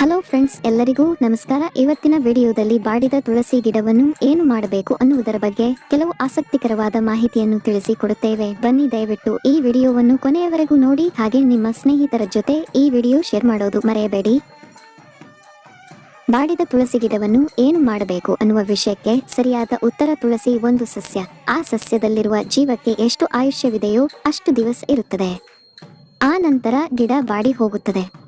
Hello friends ಎಲ್ಲರಿಗೂ ನಮಸ್ಕಾರ. ಇವತ್ತಿನ ವಿಡಿಯೋದಲ್ಲಿ ಬಾಡಿದ ತುಳಸಿ ಗಿಡವನ್ನು ಏನು ಮಾಡಬೇಕು ಅನ್ನುವುದರ ಬಗ್ಗೆ ಕೆಲವು ಆಸಕ್ತಿಕರವಾದ ಮಾಹಿತಿಯನ್ನು ತಿಳಿಸಿಕೊಡುತ್ತೇವೆ. ಬನ್ನಿ ದಯವಿಟ್ಟು ಈ ವಿಡಿಯೋವನ್ನು ಕೊನೆಯವರೆಗೂ ನೋಡಿ, ಹಾಗೆ ನಿಮ್ಮ ಸ್ನೇಹಿತರ ಜೊತೆ ಈ ವಿಡಿಯೋ ಶೇರ್ ಮಾಡೋದು ಮರೆಯಬೇಡಿ. ಬಾಡಿದ ತುಳಸಿ ಗಿಡವನ್ನು ಏನು ಮಾಡಬೇಕು ಅನ್ನುವ ವಿಷಯಕ್ಕೆ ಸರಿಯಾದ ಉತ್ತರ ತುಳಸಿ ಒಂದು ಸಸ್ಯ. ಆ ಸಸ್ಯದಲ್ಲಿರುವ ಜೀವಕ್ಕೆ ಎಷ್ಟು ಆಯುಷ್ಯವಿದೆಯೋ ಅಷ್ಟು ದಿವಸ ಇರುತ್ತದೆ. ಆ ನಂತರ ಗಿಡ ಬಾಡಿ ಹೋಗುತ್ತದೆ.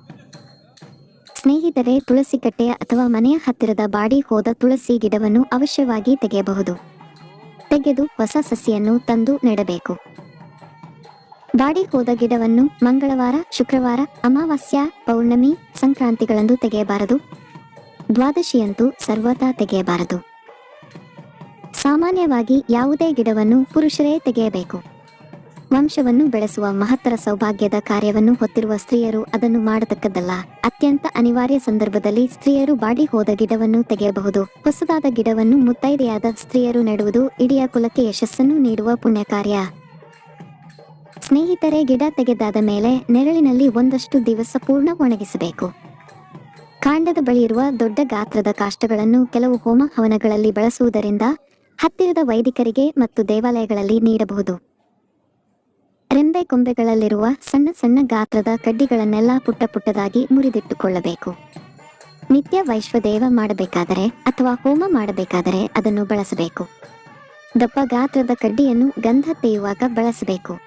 ಸ್ನೇಹಿತರೆ, ತುಳಸಿ ಕಟ್ಟೆಯ ಅಥವಾ ಮನೆಯ ಹತ್ತಿರದ ಬಾಡಿ ಹೋದ ತುಳಸಿ ಗಿಡವನ್ನು ಅವಶ್ಯವಾಗಿ ತೆಗೆಯಬಹುದು. ತೆಗೆದು ಹೊಸ ಸಸಿಯನ್ನು ತಂದು ನೆಡಬೇಕು. ಬಾಡಿ ಹೋದ ಗಿಡವನ್ನು ಮಂಗಳವಾರ, ಶುಕ್ರವಾರ, ಅಮಾವಾಸ್ಯ, ಪೌರ್ಣಮಿ, ಸಂಕ್ರಾಂತಿಗಳಂದು ತೆಗೆಯಬಾರದು. ದ್ವಾದಶಿಯಂತೂ ಸರ್ವತಾ ತೆಗೆಯಬಾರದು. ಸಾಮಾನ್ಯವಾಗಿ ಯಾವುದೇ ಗಿಡವನ್ನು ಪುರುಷರೇ ತೆಗೆಯಬೇಕು. ವಂಶವನ್ನು ಬೆಳೆಸುವ ಮಹತ್ತರ ಸೌಭಾಗ್ಯದ ಕಾರ್ಯವನ್ನು ಹೊತ್ತಿರುವ ಸ್ತ್ರೀಯರು ಅದನ್ನು ಮಾಡತಕ್ಕದ್ದಲ್ಲ. ಅತ್ಯಂತ ಅನಿವಾರ್ಯ ಸಂದರ್ಭದಲ್ಲಿ ಸ್ತ್ರೀಯರು ಬಾಡಿ ಹೋದ ಗಿಡವನ್ನು ತೆಗೆಯಬಹುದು. ಹೊಸದಾದ ಗಿಡವನ್ನು ಮುತ್ತೈದೆಯಾದ ಸ್ತ್ರೀಯರು ನೆಡುವುದು ಇಡೀ ಕುಲಕ್ಕೆ ಯಶಸ್ಸನ್ನು ನೀಡುವ ಪುಣ್ಯ ಕಾರ್ಯ ಸ್ನೇಹಿತರೆ, ಗಿಡ ತೆಗೆದಾದ ಮೇಲೆ ನೆರಳಿನಲ್ಲಿ ಒಂದಷ್ಟು ದಿವಸ ಪೂರ್ಣ ಒಣಗಿಸಬೇಕು. ಕಾಂಡದ ಬಳಿ ಇರುವ ದೊಡ್ಡ ಗಾತ್ರದ ಕಾಷ್ಟಗಳನ್ನು ಕೆಲವು ಹೋಮ ಹವನಗಳಲ್ಲಿ ಬಳಸುವುದರಿಂದ ಹತ್ತಿರದ ವೈದಿಕರಿಗೆ ಮತ್ತು ದೇವಾಲಯಗಳಲ್ಲಿ ನೀಡಬಹುದು. ರೆಂಬೆ ಕೊಂಬೆಗಳಲ್ಲಿರುವ ಸಣ್ಣ ಸಣ್ಣ ಗಾತ್ರದ ಕಡ್ಡಿಗಳನ್ನೆಲ್ಲ ಪುಟ್ಟ ಪುಟ್ಟದಾಗಿ ಮುರಿದಿಟ್ಟುಕೊಳ್ಳಬೇಕು. ನಿತ್ಯ ವೈಶ್ವದೇವ ಮಾಡಬೇಕಾದರೆ ಅಥವಾ ಹೋಮ ಮಾಡಬೇಕಾದರೆ ಅದನ್ನು ಬಳಸಬೇಕು. ದಪ್ಪ ಗಾತ್ರದ ಕಡ್ಡಿಯನ್ನು ಗಂಧ ತೇಯುವಾಗ ಬಳಸಬೇಕು.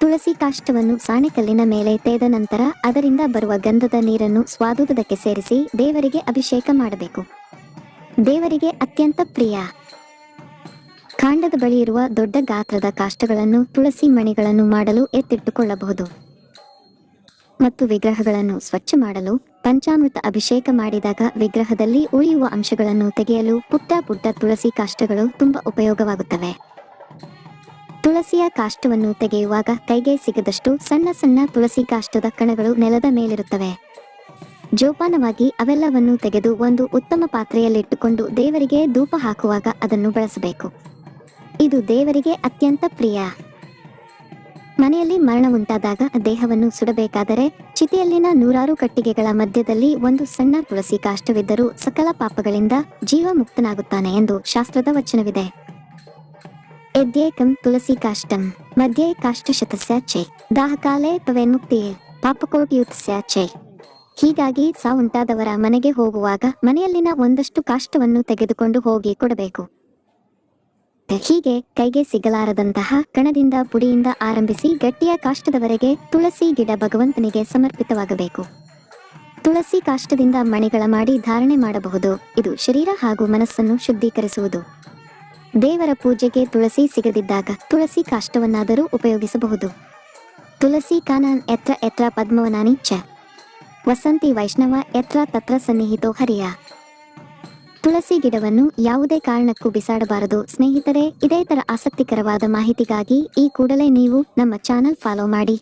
ತುಳಸಿ ಕಾಷ್ಟವನ್ನು ಸಾಣೆಕಲ್ಲಿನ ಮೇಲೆ ತೇದ ನಂತರ ಅದರಿಂದ ಬರುವ ಗಂಧದ ನೀರನ್ನು ಸ್ವಾದುದಕ್ಕೆ ಸೇರಿಸಿ ದೇವರಿಗೆ ಅಭಿಷೇಕ ಮಾಡಬೇಕು. ದೇವರಿಗೆ ಅತ್ಯಂತ ಪ್ರಿಯ. ಕಾಂಡದ ಬಳಿ ಇರುವ ದೊಡ್ಡ ಗಾತ್ರದ ಕಾಷ್ಟಗಳನ್ನು ತುಳಸಿ ಮಣಿಗಳನ್ನು ಮಾಡಲು ಎತ್ತಿಟ್ಟುಕೊಳ್ಳಬಹುದು. ಮತ್ತು ವಿಗ್ರಹಗಳನ್ನು ಸ್ವಚ್ಛ ಮಾಡಲು ಪಂಚಾಮೃತ ಅಭಿಷೇಕ ಮಾಡಿದಾಗ ವಿಗ್ರಹದಲ್ಲಿ ಉಳಿಯುವ ಅಂಶಗಳನ್ನು ತೆಗೆಯಲು ಪುಟ್ಟ ಪುಟ್ಟ ತುಳಸಿ ಕಾಷ್ಟಗಳು ತುಂಬಾ ಉಪಯೋಗವಾಗುತ್ತವೆ. ತುಳಸಿಯ ಕಾಷ್ಟವನ್ನು ತೆಗೆಯುವಾಗ ಕೈಗೆ ಸಿಗದಷ್ಟು ಸಣ್ಣ ಸಣ್ಣ ತುಳಸಿ ಕಾಷ್ಟದ ಕಣಗಳು ನೆಲದ ಮೇಲಿರುತ್ತವೆ. ಜೋಪಾನವಾಗಿ ಅವೆಲ್ಲವನ್ನು ತೆಗೆದು ಒಂದು ಉತ್ತಮ ಪಾತ್ರೆಯಲ್ಲಿಟ್ಟುಕೊಂಡು ದೇವರಿಗೆ ಧೂಪ ಹಾಕುವಾಗ ಅದನ್ನು ಬಳಸಬೇಕು. ಇದು ದೇವರಿಗೆ ಅತ್ಯಂತ ಪ್ರಿಯ. ಮನೆಯಲ್ಲಿ ಮರಣ ಉಂಟಾದಾಗ ದೇಹವನ್ನು ಸುಡಬೇಕಾದರೆ ಚಿತೆಯಲ್ಲಿನ ನೂರಾರು ಕಟ್ಟಿಗೆಗಳ ಮಧ್ಯದಲ್ಲಿ ಒಂದು ಸಣ್ಣ ತುಳಸಿ ಕಾಷ್ಟವಿದ್ದರೂ ಸಕಲ ಪಾಪಗಳಿಂದ ಜೀವ ಮುಕ್ತನಾಗುತ್ತಾನೆ ಎಂದು ಶಾಸ್ತ್ರದ ವಚನವಿದೆ. ಯದ್ಯೇಕಂ ತುಳಸಿ ಕಾಷ್ಟಂ, ಮಧ್ಯೆ ಕಾಷ್ಟಶತಸ್ಯ ಚೈ, ದಾಹಕಾಲೆ ಮುಕ್ತಿಯೇ ಪಾಪಕೋಟಿಯುತ್ಸ್ಯ ಚೈ. ಹೀಗಾಗಿ ಸಾವುಂಟಾದವರ ಮನೆಗೆ ಹೋಗುವಾಗ ಮನೆಯಲ್ಲಿನ ಒಂದಷ್ಟು ಕಾಷ್ಟವನ್ನು ತೆಗೆದುಕೊಂಡು ಹೋಗಿ ಕೊಡಬೇಕು. ಹೀಗೆ ಕೈಗೆ ಸಿಗಲಾರದಂತಹ ಕಣದಿಂದ ಪುಡಿಯಿಂದ ಆರಂಭಿಸಿ ಗಟ್ಟಿಯ ಕಾಷ್ಟದವರೆಗೆ ತುಳಸಿ ಗಿಡ ಭಗವಂತನಿಗೆ ಸಮರ್ಪಿತವಾಗಬೇಕು. ತುಳಸಿ ಕಾಷ್ಟದಿಂದ ಮಣಿಗಳ ಮಾಡಿ ಧಾರಣೆ ಮಾಡಬಹುದು. ಇದು ಶರೀರ ಹಾಗೂ ಮನಸ್ಸನ್ನು ಶುದ್ಧೀಕರಿಸುವುದು. ದೇವರ ಪೂಜೆಗೆ ತುಳಸಿ ಸಿಗದಿದ್ದಾಗ ತುಳಸಿ ಕಾಷ್ಟವನ್ನಾದರೂ ಉಪಯೋಗಿಸಬಹುದು. ತುಳಸಿ ಕಾನನ್ ಎತ್ರ ಎತ್ರ ಪದ್ಮವನಾನಿ ಚ. ವಸಂತಿ ವೈಷ್ಣವ ಎತ್ರ ತತ್ರ ಸನ್ನಿಹಿತೋ ಹರಿಯ. ತುಳಸಿ ಗಿಡವನ್ನು ಯಾವುದೇ ಕಾರಣಕ್ಕೂ ಬಿಸಾಡಬಾರದು. ಸ್ನೇಹಿತರೆ, ಇದೇ ತರ ಆಸಕ್ತಿಕರವಾದ ಮಾಹಿತಿಗಾಗಿ ಈ ಕೂಡಲೇ ನೀವು ನಮ್ಮ ಚಾನಲ್ ಫಾಲೋ ಮಾಡಿ.